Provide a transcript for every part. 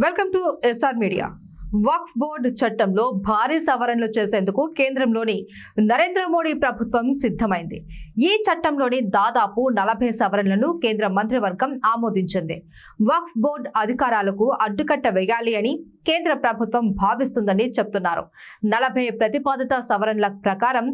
Welcome to SR media Waqf board చట్టంలో భారీ సవరణలు చేసేందుకు కేంద్రంలోని నరేంద్ర మోడీ ప్రభుత్వం సిద్ధమైంది. ఈ చట్టంలోని దాదాపు నలభై సవరణలను కేంద్ర మంత్రివర్గం ఆమోదించింది. వక్ఫ్ బోర్డు అధికారాలకు అడ్డుకట్ట వేయాలి అని కేంద్ర ప్రభుత్వం భావిస్తుందని చెప్తున్నారు. నలభై ప్రతిపాదిత సవరణల ప్రకారం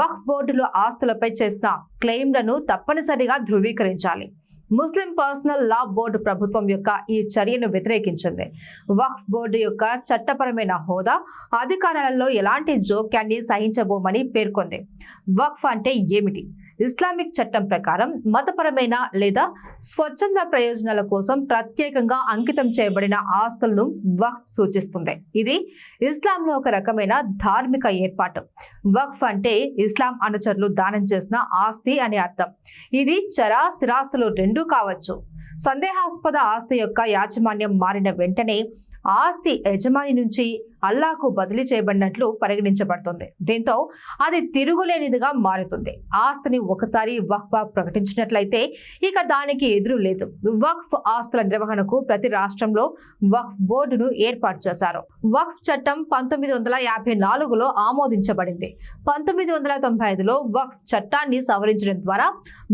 వక్ఫ్ బోర్డులో ఆస్తులపై చేసిన క్లెయిమ్లను తప్పనిసరిగా ధృవీకరించాలి. ముస్లిం పర్సనల్ లా బోర్డు ప్రభుత్వం యొక్క ఈ చర్యను వ్యతిరేకించింది. వక్ఫ్ బోర్డు యొక్క చట్టపరమైన హోదా అధికారాలలో ఎలాంటి జోక్యాన్ని సహించబోమని పేర్కొంది. వక్ఫ్ అంటే ఏమిటి? ఇస్లామిక్ చట్టం ప్రకారం మతపరమైన లేదా స్వచ్ఛంద ప్రయోజనాల కోసం ప్రత్యేకంగా అంకితం చేయబడిన ఆస్తులను వక్ఫ్ సూచిస్తుంది. ఇది ఇస్లాంలో ఒక రకమైన ధార్మిక ఏర్పాటు. వక్ఫ్ అంటే ఇస్లాం అనుచరులు దానం చేసిన ఆస్తి అని అర్థం. ఇది చరా స్థిరాస్తులు రెండూ కావచ్చు. సందేహాస్పద ఆస్తి యొక్క యాజమాన్యం మారిన వెంటనే ఆస్తి యజమాని నుంచి అల్లాకు బదిలీ చేయబడినట్లు పరిగణించబడుతుంది. దీంతో అది తిరుగులేనిదిగా మారుతుంది. ఆస్తిని ఒకసారి వక్ఫ్ ప్రకటించినట్లయితే ఇక దానికి ఎదురు లేదు. వక్ఫ్ ఆస్తుల నిర్వహణకు ప్రతి రాష్ట్రంలో వక్ఫ్ బోర్డును ఏర్పాటు చేశారు. వక్ఫ్ చట్టం పంతొమ్మిది వందల యాభై నాలుగులో ఆమోదించబడింది. పంతొమ్మిది వందల తొంభై ఐదులో వక్ఫ్ చట్టాన్ని సవరించడం ద్వారా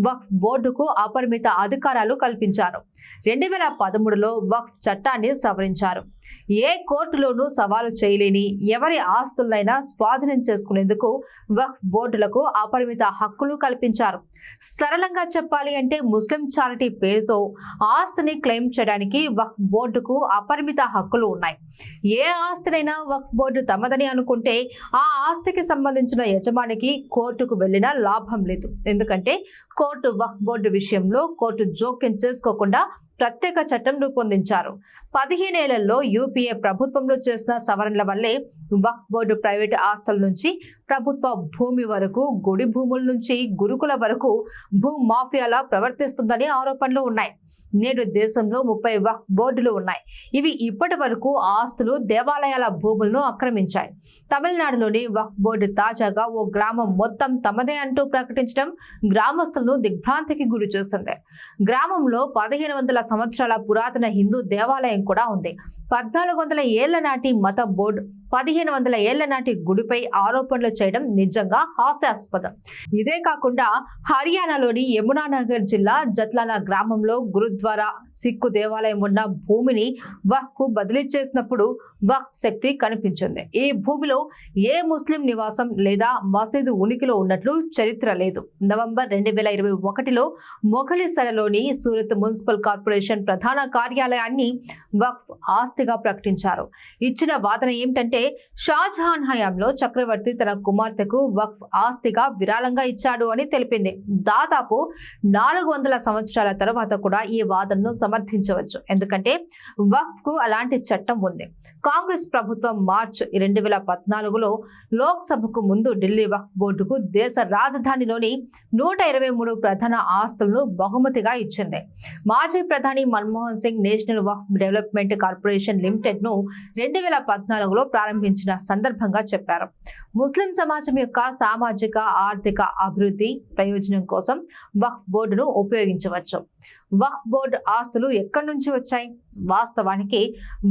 వక్ఫ్ బోర్డుకు అపరిమిత అధికారాలు కల్పించారు. రెండు వేల పదమూడులో వక్ఫ్ చట్టాన్ని సవరించారు. ఏ కోర్టులోనూ సవాలు చేయలేని ఎవరి ఆస్తులైనా స్వాధీనం చేసుకునేందుకు వక్ఫ్ బోర్డులకు అపరిమిత హక్కులు కల్పించారు. సరళంగా చెప్పాలి అంటే ముస్లిం చారిటీ పేరుతో ఆస్తిని క్లెయిమ్ చేయడానికి వక్ఫ్ బోర్డుకు అపరిమిత హక్కులు ఉన్నాయి. ఏ ఆస్తినైనా వక్ఫ్ బోర్డు తమదని అనుకుంటే ఆ ఆస్తికి సంబంధించిన యజమానికి కోర్టుకు వెళ్ళినా లాభం లేదు. ఎందుకంటే కోర్టు వక్ఫ్ బోర్డు విషయంలో కోర్టు జోక్యం చేసుకోకుండా ప్రత్యేక చట్టం రూపొందించారు. పదిహేనేళ్ళలో యూపీఏ ప్రభుత్వంలో చేసిన సవరణల వల్లే వక్ఫ్ బోర్డు ప్రైవేటు ఆస్తుల నుంచి ప్రభుత్వ భూమి వరకు గుడి భూముల నుంచి గురుకుల వరకు భూ మాఫియాలా ప్రవర్తిస్తుందని ఆరోపణలు ఉన్నాయి. నేడు దేశంలో ముప్పై వక్ఫ్ బోర్డులు ఉన్నాయి. ఇవి ఇప్పటి వరకు ఆస్తులు దేవాలయాల భూములను ఆక్రమించాయి. తమిళనాడులోని వక్ఫ్ బోర్డు తాజాగా ఓ గ్రామం మొత్తం తమదే అంటూ ప్రకటించడం గ్రామస్తులను దిగ్భ్రాంతికి గురి చేసింది. గ్రామంలో పదిహేను వందల సంవత్సరాల పురాతన హిందూ దేవాలయం కూడా ఉంది. పద్నాలుగు వందల ఏళ్ళ నాటి మత బోర్డు పదిహేను వందల ఏళ్ళ నాటి గుడిపై ఆరోపణలు చేయడం నిజంగా హాస్యాస్పదం. ఇదే కాకుండా హర్యానాలోని యమునానగర్ జిల్లా జత్లానా గ్రామంలో గురుద్వారా సిక్కు దేవాలయం ఉన్న భూమిని వక్కు బదిలీ చేసినప్పుడు వక్ శక్తి కనిపించింది. ఈ భూమిలో ఏ ముస్లిం నివాసం లేదా మసీదు ఉనికిలో ఉన్నట్లు చరిత్ర లేదు. నవంబర్ రెండు వేల ఇరవై ఒకటిలో మొఘలిసరలోని సూరత్ మున్సిపల్ కార్పొరేషన్ ప్రధాన కార్యాలయాన్ని వక్ఫ్ ఆస్తిగా ప్రకటించారు. ఇచ్చిన వాదన ఏమిటంటే షాజహాన్ హయాంలో చక్రవర్తి తన కుమార్తెకు వక్ఫ్ ఆస్తిగా విరాళంగా ఇచ్చాడు అని తెలిపింది. దాదాపు నాలుగు వందల సంవత్సరాల తర్వాత కూడా ఈ వాదనను సమర్థించవచ్చు. ఎందుకంటే వక్ఫ్కు అలాంటి చట్టం ఉంది. కాంగ్రెస్ ప్రభుత్వం మార్చ్ రెండు వేల పద్నాలుగులో లోక్సభకు ముందు ఢిల్లీ వక్ఫ్ బోర్డుకు దేశ రాజధానిలోని నూట ఇరవై మూడు ప్రధాన ఆస్తులను బహుమతిగా ఇచ్చింది. మాజీ ప్రధాని Manmohan Singh national Waqf development corporation లిమిటెడ్ను రెండు వేల పద్నాలుగులో ప్రారంభించిన సందర్భంగా చెప్పారు. ముస్లిం సమాజం యొక్క సామాజిక ఆర్థిక అభివృద్ధి ప్రయోజనం కోసం వక్ఫ్ బోర్డును ఉపయోగించవచ్చు. వక్ఫ్ బోర్డు ఆస్తులు ఎక్కడి నుంచి వచ్చాయి? వాస్తవానికి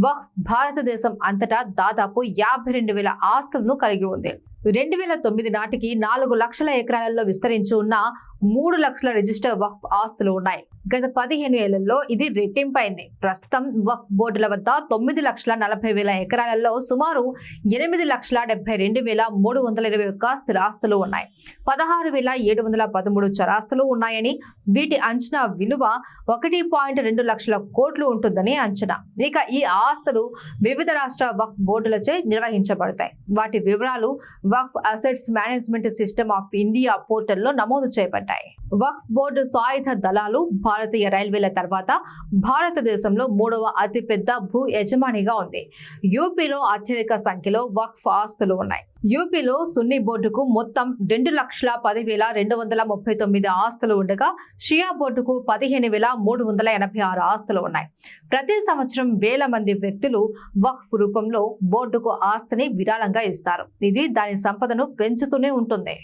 వక్ఫ్ భారతదేశం అంతటా దాదాపు యాభై రెండు వేల ఆస్తులను కలిగి ఉంది. రెండు వేల తొమ్మిది నాటికి నాలుగు లక్షల ఎకరాలలో విస్తరించి ఉన్న మూడు లక్షల రిజిస్టర్ వక్ఫ్ ఆస్తులు ఉన్నాయి. గత పదిహేను ఏళ్ళలో ఇది రెట్టింపైంది. ప్రస్తుతం వక్ఫ్ బోర్డుల వద్ద తొమ్మిది లక్షల నలభై వేల ఎకరాలలో సుమారు ఎనిమిది లక్షల డెబ్బై రెండు వేల మూడు వందల ఇరవై ఒక్క స్థిరాస్తులు ఉన్నాయి. పదహారు వేల ఏడు వందల పదమూడు చరాస్తులు ఉన్నాయని వీటి అంచనా విలువ ఒకటి పాయింట్ రెండు లక్షల కోట్లు ఉంటుందని అంచనా. ఇక ఈ ఆస్తులు వివిధ రాష్ట్ర వక్ఫ్ బోర్డులచే నిర్వహించబడతాయి. వాటి వివరాలు Waqf assets management system of India పోర్టల్లో నమోదు చేయబడ్డాయి. వక్ఫ్ బోర్డు సాయుధ దళాలు భారతీయ రైల్వేల తర్వాత భారతదేశంలో మూడవ అతిపెద్ద భూ యజమానిగా ఉంది. యూపీలో అత్యధిక సంఖ్యలో వక్ఫ్ ఆస్తులు ఉన్నాయి. యూపీలో సున్నీ బోర్డుకు మొత్తం రెండు లక్షల పదివేల రెండు వందల ముప్పై తొమ్మిది ఆస్తులు ఉండగా షియా బోర్డుకు పదిహేను వేల మూడు వందల ఎనభై ఆరు ఆస్తులు ఉన్నాయి. ప్రతి సంవత్సరం వేల మంది వ్యక్తులు వక్ఫ్ రూపంలో బోర్డుకు ఆస్తిని విరాళంగా ఇస్తారు. ఇది దాని సంపదను పెంచుతూనే ఉంటుంది.